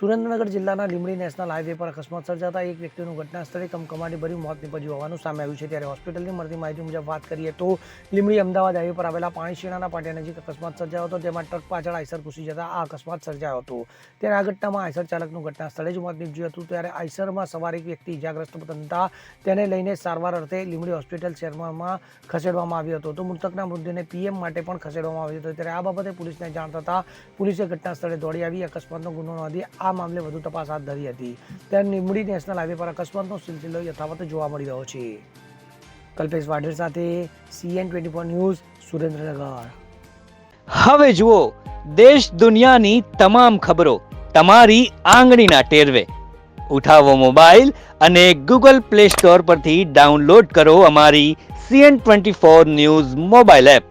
સુરેન્દ્રનગર જિલ્લાના Limbdi national highway પર અકસ્માત સર્જાતા એક વ્યક્તિનું ઘટના સ્થળે કમકમાટી ભર્યું, મોત નિપજ્યું હોવાનું સામે આવ્યું છે. ત્યારે હોસ્પિટલની મળતી માહિતી મુજબ વાત કરીએ તો લીંબડી અમદાવાદ હાઈવે પર આવેલા પાણીશીણાના પાટિયા નજીક અકસ્માત સર્જાયો હતો, જેમાં ટ્રક પાછળ આઈસર ઘૂસી જતા આ અકસ્માત સર્જાયો હતો. ત્યારે આ ઘટનામાં આઈસર ચાલકનું ઘટના સ્થળે જ મોત નીપજ્યું હતું. ત્યારે આઈસરમાં સવાર એક વ્યક્તિ ઇજાગ્રસ્ત બનતા તેને લઈને સારવાર અર્થે લીંબડી હોસ્પિટલ શહેરમાં ખસેડવામાં આવ્યો હતો. તો મૃતકના મૃતદેહને પીએમ માટે પણ ખસેડવામાં આવ્યો હતો. ત્યારે આ બાબતે પોલીસને જાણ થતાં પોલીસે ઘટના સ્થળે દોડી આવી અકસ્માતનો ગુનો નોંધી આ મામલે વધુ તપાસ હાથ ધરી હતી. ત્યારે લીંબડી નેશનલ હાઈવે પર અકસ્માતનો સિલસિલો યથાવત જોવા મળી રહ્યો છે. કલ્પેશ વાઢેર સાથે CN twenty four news, Surendranagar. હવે જુઓ, દેશ દુનિયાની તમામ ખબરો તમારી આંગળીના ટેરવે. ઉઠાવો મોબાઈલ અને ગૂગલ પ્લે સ્ટોર પરથી ડાઉનલોડ કરો અમારી CN twenty four news mobile app.